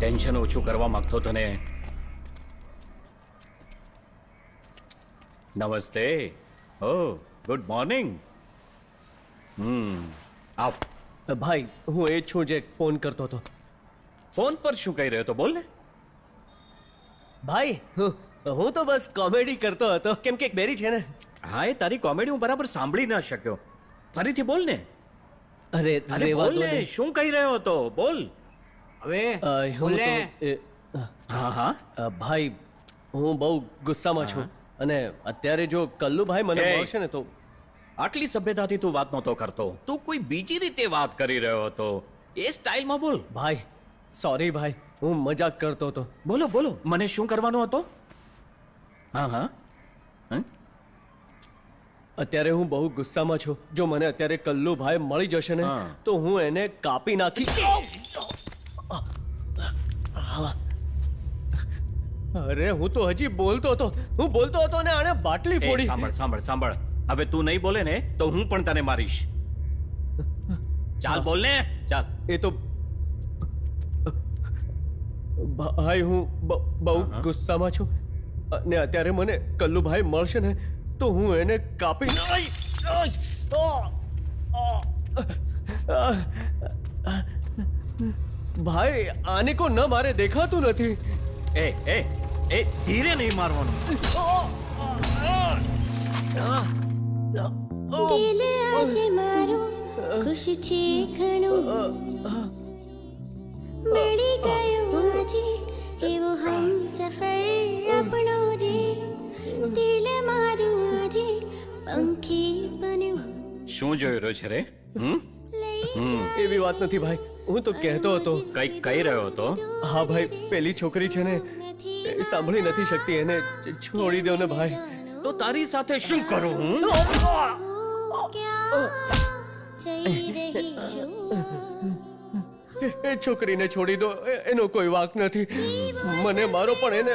Tension ઓછું કરવા માંગતો તને? નમસ્તે. ઓ ગુડ મોર્નિંગ. હમ આવ. ભાઈ હું એ છું જે ફોન કરતો હતો. ફોન પર શું કહી રહ્યો તો બોલ ને. ભાઈ હું તો બસ કોમેડી કરતો હતો. કેમ કે એક બેરી છે ને. હા એ તારી કોમેડી હું બરાબર સાંભળી ના શક્યો. ફરીથી બોલ ને. અરે અરે બોલ ને. શું કહી રહ્યો હતો? બોલ. હવે હું તો, હા હા. ભાઈ હું બહુ ગુસ્સામાં છું. અને અત્યારે જો કલ્લુભાઈ મને. મળશે ને તો આટલી સભ્યતાથી તું વાત નહોતો કરતો. તું કોઈ બીજી રીતે વાત કરી રહ્યો હતો. એ સ્ટાઇલમાં બોલ. ભાઈ સોરી ભાઈ હું મજાક કરતો હતો. બોલો બોલો. મને શું કરવાનો હતો? હા હા. હં? અત્યારે હું બહુ ગુસ્સામાં છું. જો મને અત્યારે કલ્લુભાઈ મળી જશે ને તો હું એને કાપી નાખી અરે હું તો હજી બોલતો હતો. હું બોલતો હતો ને આણે બાટલી ફોડી. સાંભળ સાંભળ સાંભળ. હવે તું નહીં બોલે ને તો હું પણ તને મારીશ. ચાલ બોલ ને. ચાલ. એ તો ભાઈ હું બહુ ગુસ્સામાં છું. અને અત્યારે મને કલ્લુભાઈ મળશે ને તો હું એને કાપી ભાઈ આને કો ન મારે દેખાતું નથી એ એ એ ધીરે નહીં મારવાનું દિલ આજે મારું ખુશ છે ઘણું મળી ગયું આજે એવો હમ સફર આપણો રે દિલ મારું આજે પંખી બન્યું શું જોઈ રહ્યો છે રે હમ એવી વાત નથી ભાઈ હું તો કહેતો હતો. કઈ કહી રહ્યો હતો? હા ભાઈ પેલી છોકરી છે ને એ સાંભળી નથી શકતી એને છોડી દો ને ભાઈ. તો તારી સાથે શું કરું હું? એ- છોકરીને છોડી દો એ- એનો કોઈ વાક નથી. મને મારો પણ એને